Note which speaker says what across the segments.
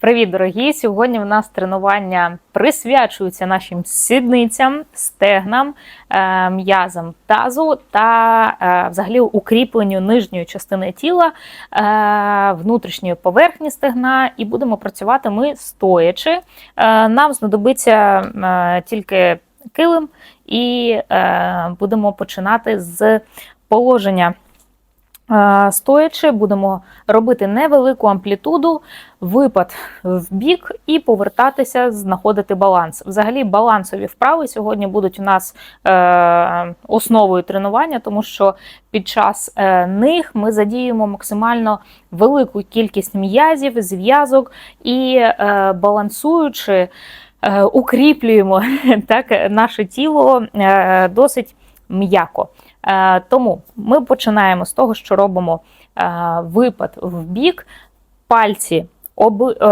Speaker 1: Привіт, дорогі! Сьогодні в нас тренування присвячуються нашим сідницям, стегнам, е, м'язам тазу та е, взагалі укріпленню нижньої частини тіла, е, внутрішньої поверхні стегна, і будемо працювати ми стоячи. Нам знадобиться тільки килим, і будемо починати з положення. Стоячи, будемо робити невелику амплітуду, випад в бік і повертатися, знаходити баланс. Взагалі, балансові вправи сьогодні будуть у нас е, основою тренування, тому що під час е, них ми задіємо максимально велику кількість м'язів, зв'язок і е, балансуючи, е, укріплюємо так, наше тіло е, досить м'яко. Е, Тому ми починаємо з того, що робимо е, випад в бік, пальці е,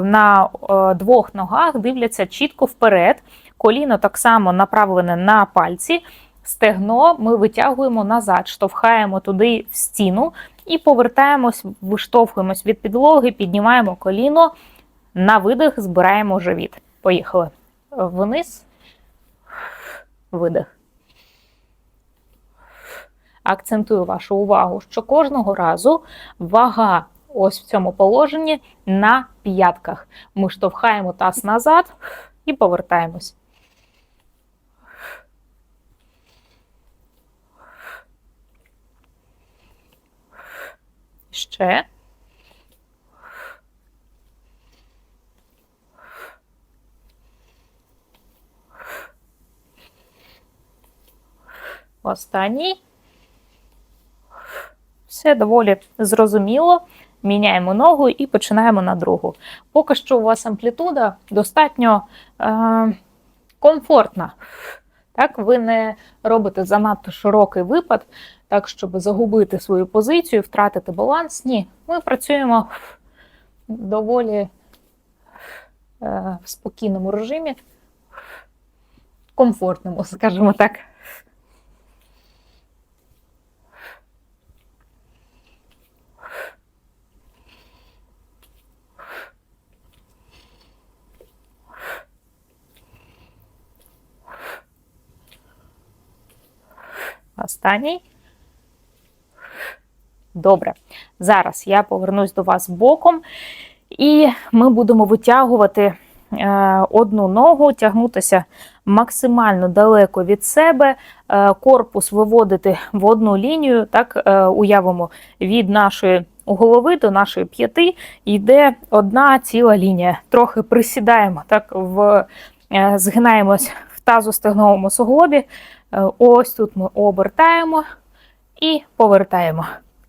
Speaker 1: на двох ногах дивляться чітко вперед. Коліно так само направлене на пальці. Стегно ми витягуємо назад, штовхаємо туди в стіну і повертаємось, виштовхуємось від підлоги, піднімаємо коліно, на видих збираємо живіт. Поїхали. Вниз, видих. Акцентую вашу увагу, що кожного разу вага ось в цьому положенні на п'ятках. Ми штовхаємо таз назад і повертаємось. Ще. Останній. Все доволі зрозуміло. Міняємо ногу і починаємо на другу. Поки що у вас амплітуда достатньо е, комфортна. Так, Ви не робите занадто широкий випад, так, щоб загубити свою позицію, втратити баланс. Ні, ми працюємо доволі е, в спокійному режимі, комфортному, скажімо так. Останній. Добре. Зараз я повернусь до вас боком, і ми будемо витягувати е, одну ногу, тягнутися максимально далеко від себе, е, корпус виводити в одну лінію. Так, е, уявимо, від нашої голови до нашої п'яти йде одна ціла лінія. Трохи присідаємо, так, в, згинаємось в тазостегновому суглобі. Е, Ось тут ми обертаємо і повертаємо.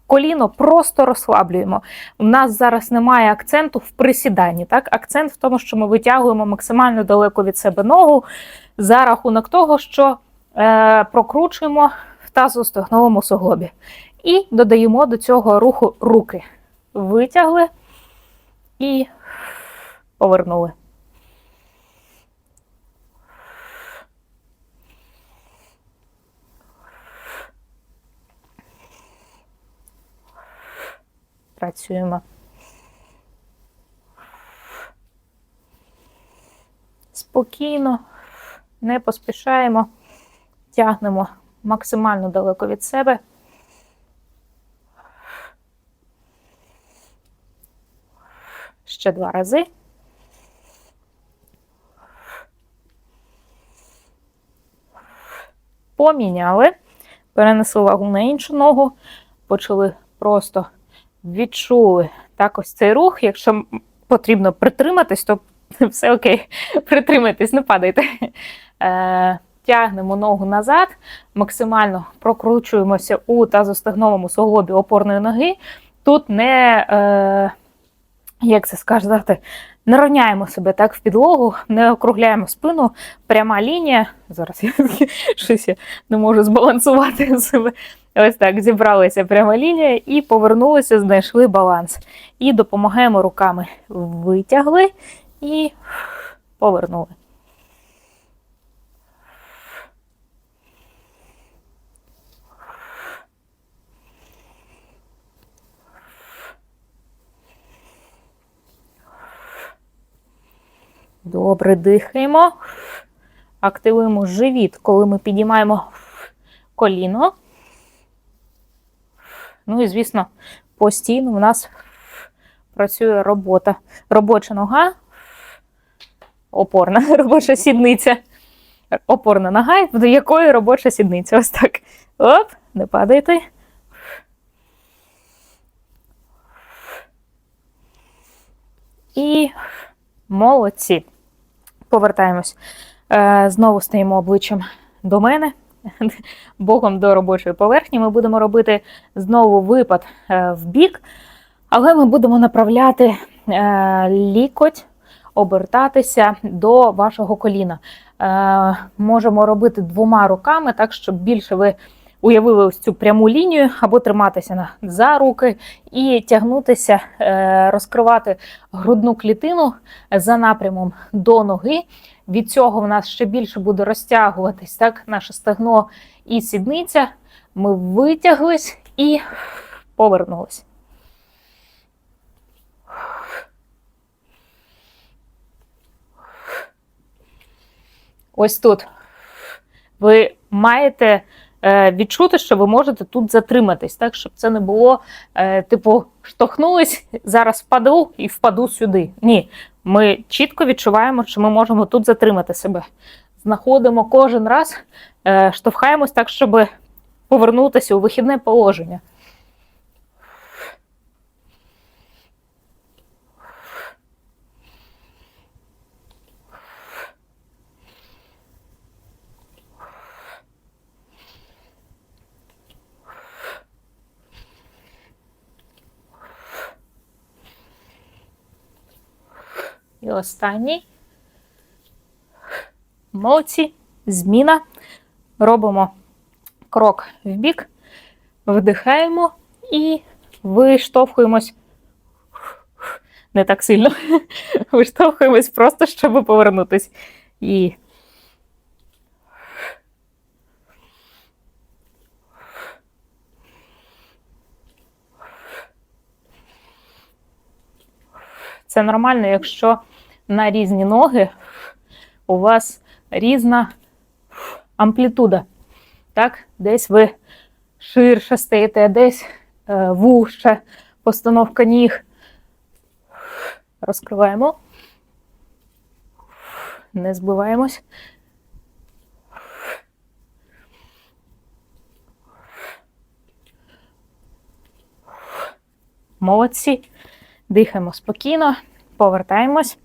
Speaker 1: Коліно просто розслаблюємо. У нас зараз немає акценту в присіданні. Так? Акцент в тому, що ми витягуємо максимально далеко від себе ногу за рахунок того, що е, прокручуємо в тазостегновому суглобі. І додаємо до цього руху руки. Витягли і повернули. Працюємо. Спокійно, не поспішаємо, тягнемо максимально далеко від себе. Ще два рази. Поміняли, перенесли вагу на іншу ногу, почали просто відчули так ось цей рух. Якщо потрібно притриматись, то все окей, притримайтесь, не падайте. Е, тягнемо ногу назад, максимально прокручуємося у тазостегновому суглобі опорної ноги. Тут не, е, як це сказати, не роняємо себе так в підлогу, не округляємо спину, пряма лінія. Зараз я щось я не можу збалансувати себе. Ось так, зібралася пряма лінія і повернулися, знайшли баланс. І допомагаємо руками. Витягли і повернули. Добре, дихаємо. Активуємо живіт, коли ми підіймаємо коліно. Ну і, звісно, постійно у нас працює робота. Робоча нога, опорна робоча сідниця. Опорна нога, до якої робоча сідниця. Ось так. Оп, не падайте. І молодці. Повертаємось. Е, Знову стаємо обличчям до мене, боком до робочої поверхні. Ми будемо робити знову випад е, в бік, але ми будемо направляти е, лікоть, обертатися до вашого коліна. Можемо робити двома руками, так, щоб більше ви уявили ось цю пряму лінію, або триматися за руки і тягнутися, е, розкривати грудну клітину за напрямом до ноги. Від цього в нас ще більше буде розтягуватись так, наше стегно і сідниця. Ми витяглись і повернулись. Ось тут ви маєте відчути, що ви можете тут затриматись, так, щоб це не було, е, типу, штовхнулись, зараз впаду і впаду сюди. Ні, ми чітко відчуваємо, що ми можемо тут затримати себе. Знаходимо кожен раз, е, штовхаємось так, щоб повернутися у вихідне положення. І останній. Молодці. Зміна. Робимо крок в бік, вдихаємо і виштовхуємось. Не так сильно. Виштовхуємось просто, щоб повернутись. І Це нормально, якщо на різні ноги у вас різна амплітуда. Так? Десь ви ширше стоїте, десь е, вужче постановка ніг. Розкриваємо. Не збиваємось. Молодці. Дихаємо спокійно, повертаємось.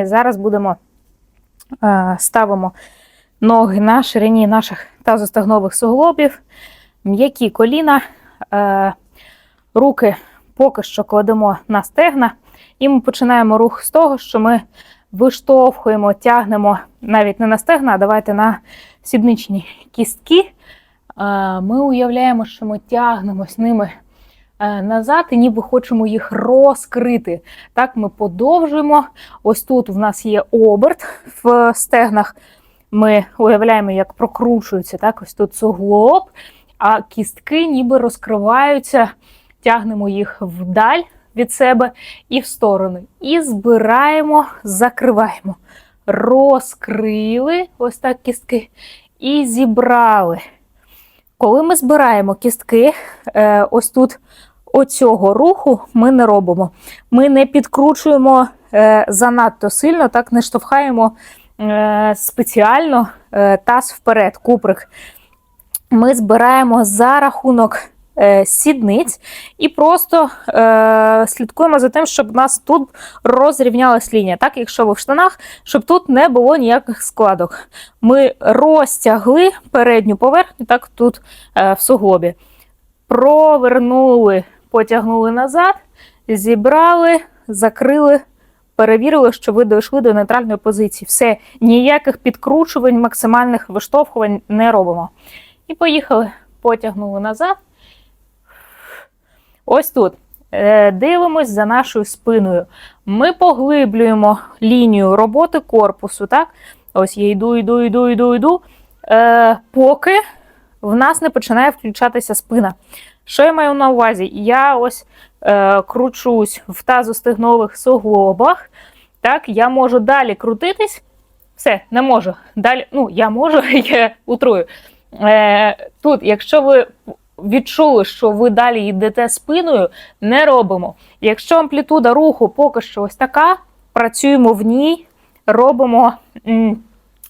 Speaker 1: І зараз будемо е, ставимо ноги на ширині наших тазостегнових суглобів, м'які коліна, е, руки поки що кладемо на стегна, і ми починаємо рух з того, що ми виштовхуємо, тягнемо навіть не на стегна, а давайте на сідничні кістки. Е, Ми уявляємо, що ми тягнемось ними е, назад і ніби хочемо їх розкрити. Так, ми подовжуємо. Ось тут в нас є оберт в стегнах. Ми уявляємо, як прокручується так, ось тут суглоб, а кістки ніби розкриваються, тягнемо їх вдаль від себе і в сторони. І збираємо, закриваємо. Розкрили ось так кістки і зібрали. Коли ми збираємо кістки, е, ось тут оцього руху ми не робимо. Ми не підкручуємо е, занадто сильно, так не штовхаємо е, спеціально е, таз вперед, куприк. Ми збираємо за рахунок е, сідниць і просто е, слідкуємо за тим, щоб у нас тут розрівнялась лінія. Так, якщо ви в штанах, щоб тут не було ніяких складок. Ми розтягли передню поверхню, так тут е, в суглобі. Провернули, потягнули назад, зібрали, закрили, перевірили, що ви дійшли до нейтральної позиції. Все, ніяких підкручувань, максимальних виштовхувань не робимо. І поїхали, потягнули назад. Ось тут. Е, Дивимось за нашою спиною. Ми поглиблюємо лінію роботи корпусу. Так? Ось я йду, йду, йду, йду, йду. Е, поки в нас не починає включатися спина. Що я маю на увазі? Я ось е, кручусь в тазостегнових суглобах, так, я можу далі крутитись. Все, не можу. Далі, ну, я можу, я утрую. Е, тут, якщо ви відчули, що ви далі йдете спиною, не робимо. Якщо амплітуда руху поки що ось така, працюємо в ній, робимо,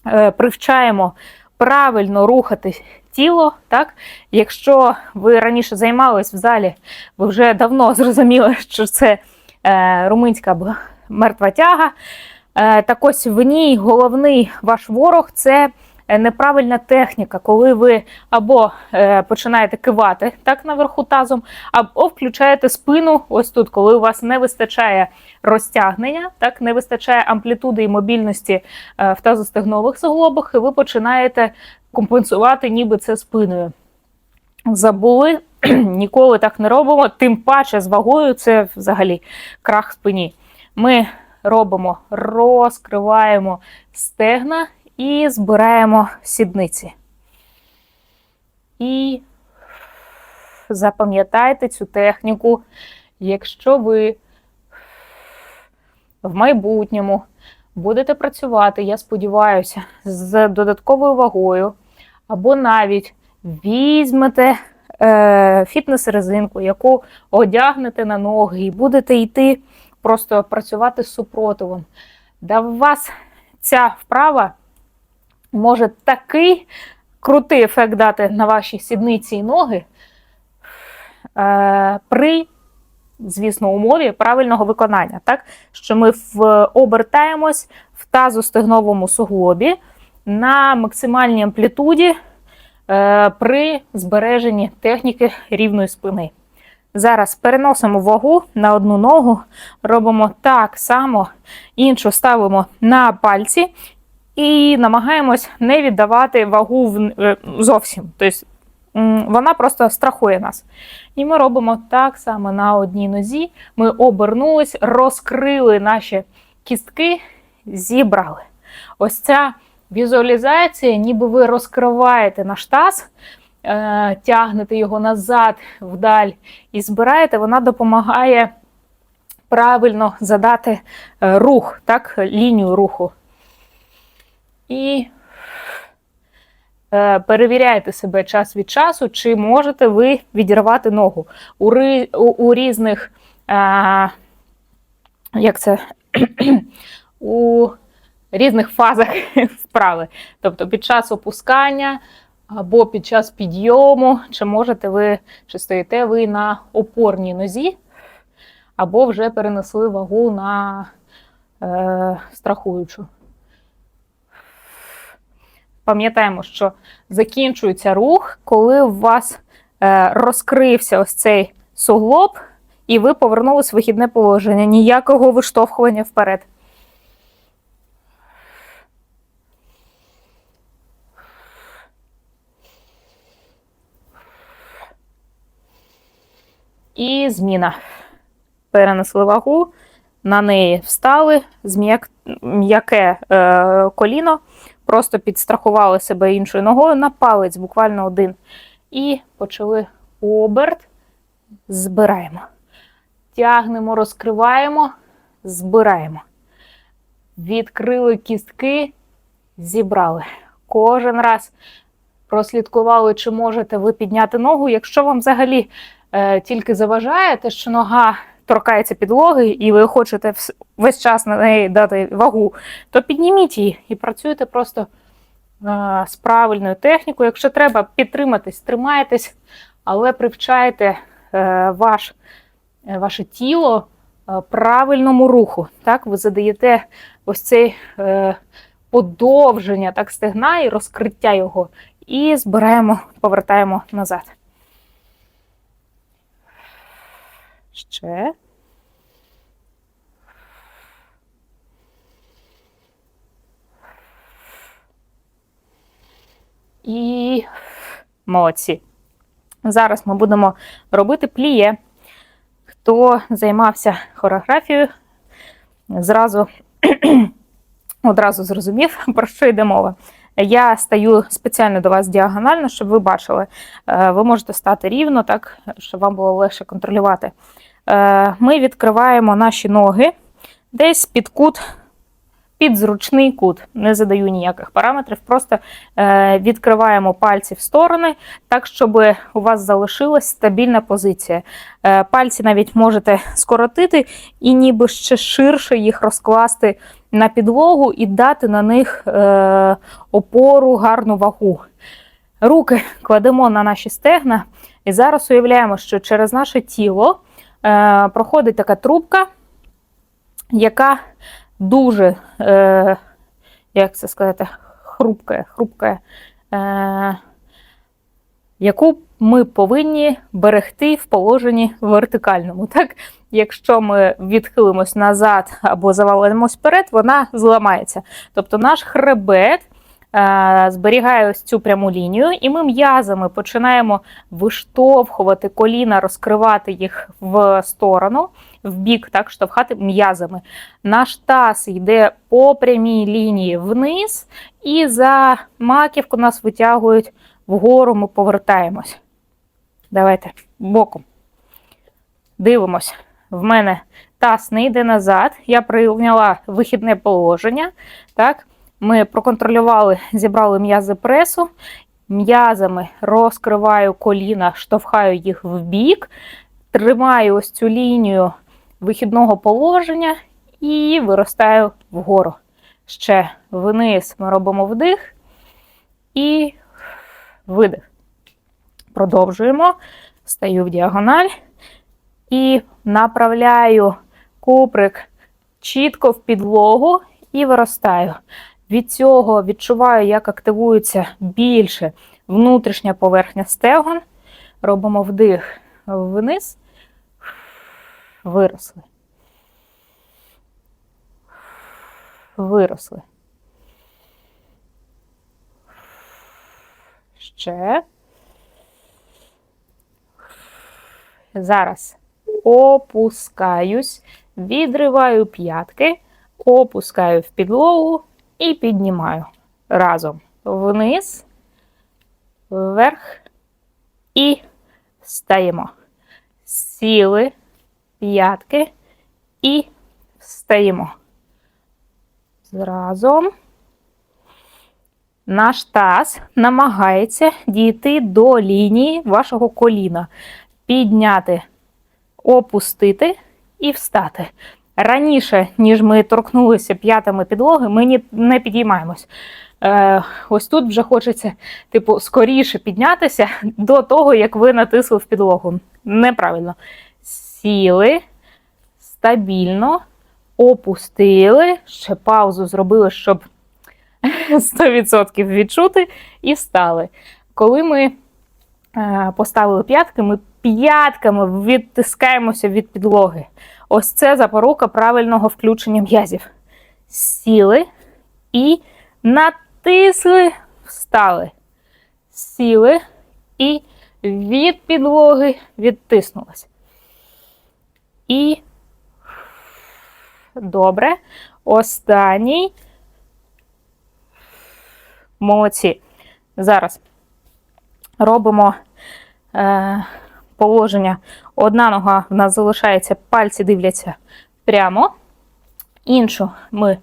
Speaker 1: е, привчаємо правильно рухати тіло. Так? Якщо ви раніше займались в залі, ви вже давно зрозуміли, що це е, румунська мертва тяга. Е, так ось в ній головний ваш ворог це е, неправильна техніка, коли ви або е, починаєте кивати так наверху тазом, або включаєте спину ось тут, коли у вас не вистачає розтягнення, так не вистачає амплітуди і мобільності е, в тазостегнових суглобах, і ви починаєте компенсувати ніби це спиною. Забули, ніколи так не робимо, тим паче з вагою це взагалі крах спині. Ми робимо, розкриваємо стегна і збираємо сідниці. І запам'ятайте цю техніку, якщо ви в майбутньому будете працювати, я сподіваюся, з додатковою вагою, або навіть візьмете е, фітнес-резинку, яку одягнете на ноги, і будете йти просто працювати з супротивом. Да у вас ця вправа може такий крутий ефект дати на ваші сідниці і ноги е, при, звісно, умові правильного виконання. Так? Що ми в, обертаємось в тазостегновому суглобі на максимальній амплітуді е, при збереженні техніки рівної спини. Зараз переносимо вагу на одну ногу, робимо так само, іншу ставимо на пальці і намагаємось не віддавати вагу в- е, зовсім. Тобто вона просто страхує нас. І ми робимо так само на одній нозі. Ми обернулись, розкрили наші кістки, зібрали. Ось ця візуалізація, ніби ви розкриваєте наш таз, е, тягнете його назад, вдаль і збираєте, вона допомагає правильно задати е, рух, так, лінію руху. І е, перевіряйте себе час від часу, чи можете ви відірвати ногу. У, у, різних, як це, у різних фазах вправи. Тобто під час опускання або під час підйому, чи можете ви, чи стоїте ви на опорній нозі, або вже перенесли вагу на е, страхуючу. Пам'ятаємо, що закінчується рух, коли у вас е, розкрився ось цей суглоб, і ви повернулись в вихідне положення. Ніякого виштовхування вперед. І зміна. Перенесли вагу, на неї встали, м'яке е, коліно, просто підстрахували себе іншою ногою на палець, буквально один. І почали оберт, збираємо. Тягнемо, розкриваємо, збираємо. Відкрили кістки, зібрали. Кожен раз прослідкували, чи можете ви підняти ногу. Якщо вам взагалі тільки заважає те, що нога торкається підлоги, і ви хочете весь час на неї дати вагу, то підніміть її і працюйте просто е, з правильною технікою. Якщо треба підтриматись, тримайтесь, але привчайте е, ваш, е, ваше тіло е, правильному руху. Так, ви задаєте ось цей е, подовження так, стегна і розкриття його. І збираємо, повертаємо назад. Ще. І молодці. Зараз ми будемо робити пліє. Хто займався хореографією, зразу одразу зрозумів, про що йде мова. Я стаю спеціально до вас діагонально, щоб ви бачили. Е, Ви можете стати рівно, так, щоб вам було легше контролювати. е, ми відкриваємо наші ноги десь під кут, під зручний кут. Не задаю ніяких параметрів, просто е, відкриваємо пальці в сторони, так, щоб у вас залишилась стабільна позиція. Е, Пальці навіть можете скоротити і ніби ще ширше їх розкласти на підлогу і дати на них е, опору, гарну вагу. Руки кладемо на наші стегна, і зараз уявляємо, що через наше тіло проходить така трубка, яка дуже, е, як це сказати, хрупка, хрупка е, яку ми повинні берегти в положенні вертикальному. Так? Якщо ми відхилимось назад або завалимось вперед, вона зламається. Тобто наш хребет е, зберігає ось цю пряму лінію, і ми м'язами починаємо виштовхувати коліна, розкривати їх в сторону, в бік, так, штовхати м'язами. Наш таз йде по прямій лінії вниз, і за маківку нас витягують вгору, ми повертаємось. Давайте боком. Дивимось. В мене таз не йде назад. Я прийняла вихідне положення. Так? Ми проконтролювали, зібрали м'язи пресу. М'язами розкриваю коліна, штовхаю їх в бік, тримаю ось цю лінію вихідного положення і виростаю вгору. Ще вниз ми робимо вдих і видих. Продовжуємо. Стаю в діагональ і направляю куприк чітко в підлогу і виростаю. Від цього відчуваю, як активується більше внутрішня поверхня стегон. Робимо вдих вниз, виросли. Виросли. Ще. Зараз опускаюсь, відриваю п'ятки, опускаю в підлогу і піднімаю. Разом вниз, вверх і встаємо. Сіли п'ятки і встаємо. Разом. Наш таз намагається дійти до лінії вашого коліна, підняти, опустити і встати. Раніше, ніж ми торкнулися п'ятами підлоги, ми не підіймаємось. Е, Ось тут вже хочеться, типу, скоріше піднятися до того, як ви натисли в підлогу. Неправильно. Сіли стабільно, опустили, ще паузу зробили, щоб 100% відчути, і встали. Коли ми е, поставили п'ятки, ми п'ятками відтискаємося від підлоги. Ось це запорука правильного включення м'язів. Сіли і натисли, встали. Сіли і від підлоги відтиснулись. І добре. Останній. Молодці. Зараз робимо е, положення. Одна нога в нас залишається, пальці дивляться прямо. Іншу ми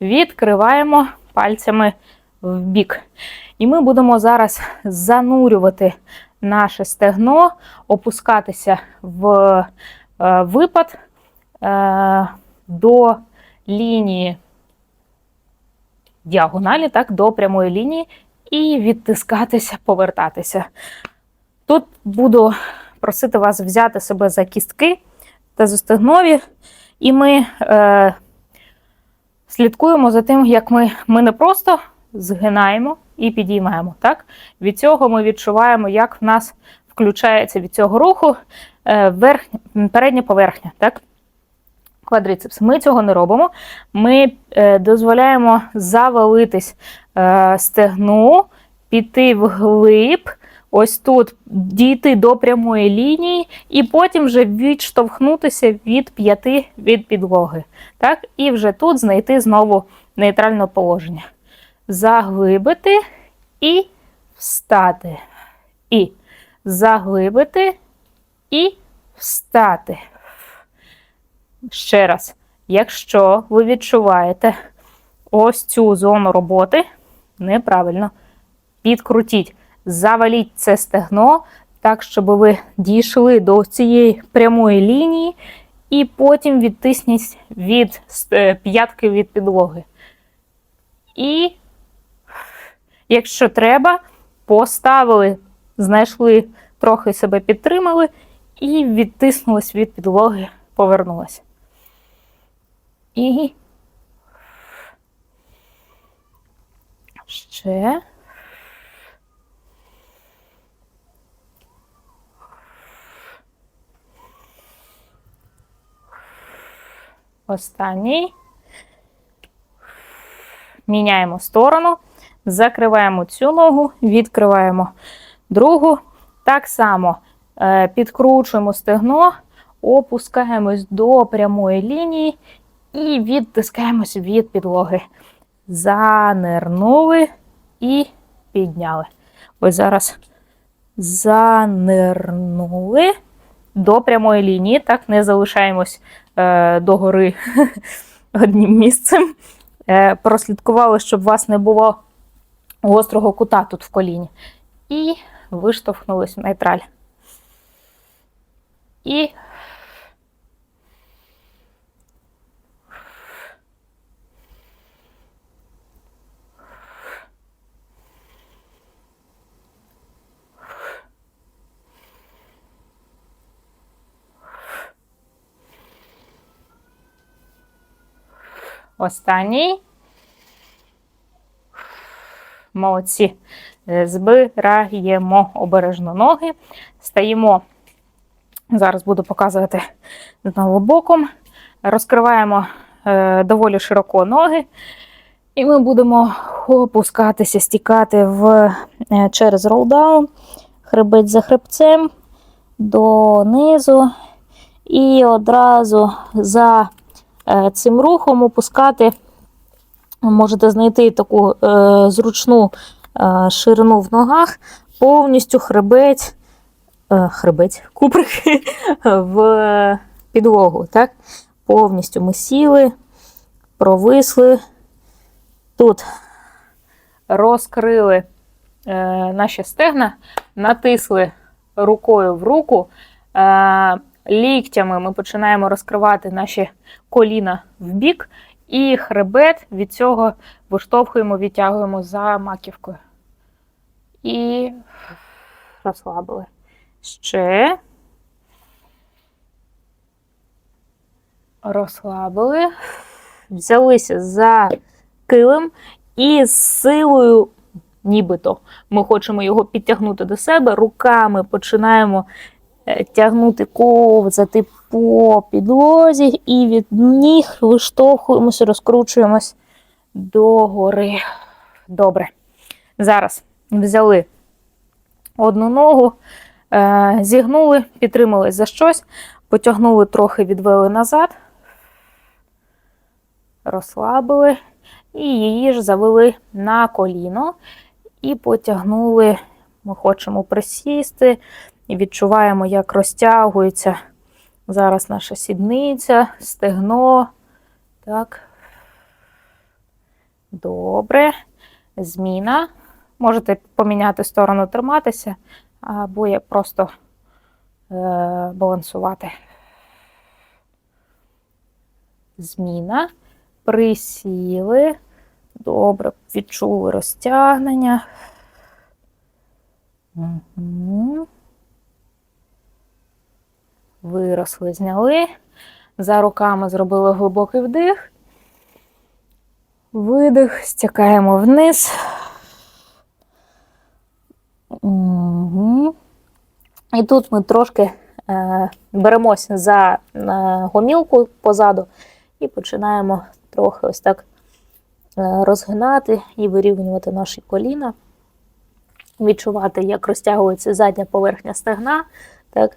Speaker 1: відкриваємо пальцями в бік. І ми будемо зараз занурювати наше стегно, опускатися в випад е, до лінії діагоналі, так, до прямої лінії, і відтискатися, повертатися. Тут буду просити вас взяти себе за кістки та застегнові, і ми е, слідкуємо за тим, як ми, ми не просто згинаємо і підіймаємо. Так? Від цього ми відчуваємо, як в нас включається від цього руху е, верхня, передня поверхня. Так? Квадрицепс. Ми цього не робимо. Ми е, дозволяємо завалитись е, стегну, піти вглиб, ось тут дійти до прямої лінії, і потім вже відштовхнутися від п'яти від підлоги. Так? І вже тут знайти знову нейтральне положення. Заглибити і встати. І заглибити і встати. Ще раз, якщо ви відчуваєте ось цю зону роботи, неправильно, підкрутіть, заваліть це стегно так, щоб ви дійшли до цієї прямої лінії, і потім відтисніть від е, п'ятки від підлоги. І, якщо треба, поставили, знайшли, трохи себе підтримали і відтиснулись від підлоги, повернулися. І ще. Останній. Міняємо сторону, закриваємо цю ногу, відкриваємо другу. Так само підкручуємо стегно, опускаємось до прямої лінії і відтискаємось від підлоги. Занирнули і підняли. Ось зараз занирнули до прямої лінії. Так, не залишаємось е, догори одним місцем. Е, прослідкували, щоб у вас не було гострого кута тут в коліні. І виштовхнулись в нейтраль. І Останній. Молодці. Збираємо обережно ноги. Стаємо, зараз буду показувати боком. Розкриваємо е, доволі широко ноги. І ми будемо опускатися, стікати в, е, через ролдаун, хребець за хребцем, донизу. І одразу за Е, цим рухом опускати, можете знайти таку е, зручну е, ширину в ногах, повністю хребець, хребець, куприк в підлогу. Так? Повністю ми сіли, провисли. Тут розкрили наші стегна, натисли рукою в руку ліктями ми починаємо розкривати наші коліна в бік, і хребет від цього виштовхуємо, відтягуємо за маківкою. І розслабили. Ще. Розслабили. Взялися за килим і з силою, нібито ми хочемо його підтягнути до себе, руками починаємо Е, тягнути ковзати по підлозі, і від ніг виштовхуємося, розкручуємось догори. Добре. Зараз взяли одну ногу, зігнули, підтримались за щось, потягнули трохи, відвели назад, розслабили, і її ж завели на коліно і потягнули. Ми хочемо присісти, і відчуваємо, як розтягується зараз наша сідниця, стегно. Так. Добре. Зміна. Можете поміняти сторону триматися, або просто е, балансувати. Зміна. Присіли. Добре, відчули розтягнення. Угу виросли, зняли. За руками зробили глибокий вдих, видих, стякаємо вниз. Угу. І тут ми трошки е, беремося за е, гомілку позаду і починаємо трохи ось так е, розгинати і вирівнювати наші коліна, відчувати, як розтягується задня поверхня стегна. Так,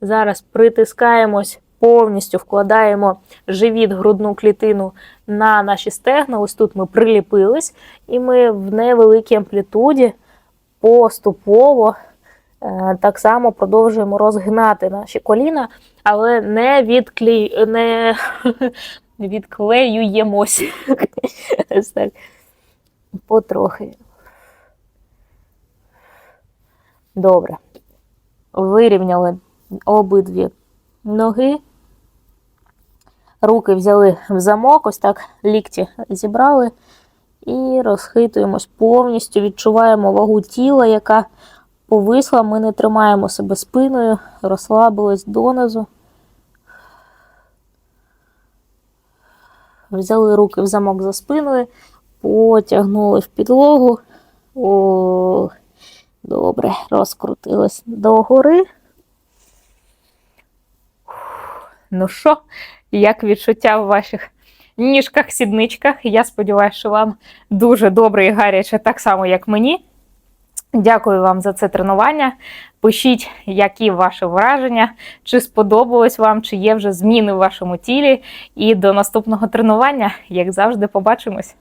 Speaker 1: Зараз притискаємось, повністю вкладаємо живіт, грудну клітину на наші стегна. Ось тут ми приліпились, і ми в невеликій амплітуді поступово Е, Так само продовжуємо розгинати наші коліна, але не, відклі... не відклеюємось. Потрохи. Добре. Вирівняли обидві ноги. Руки взяли в замок, ось так лікті зібрали і розхитуємось повністю, відчуваємо вагу тіла, яка повисла. Ми не тримаємо себе спиною, розслабились донизу. Взяли руки в замок за спиною, потягнули в підлогу. О, добре, розкрутились догори. Ну що, як відчуття в ваших ніжках, сідничках? Я сподіваюся, що вам дуже добре і гаряче, так само, як мені. Дякую вам за це тренування. Пишіть, які ваші враження, чи сподобалось вам, чи є вже зміни в вашому тілі. І до наступного тренування, як завжди, побачимось.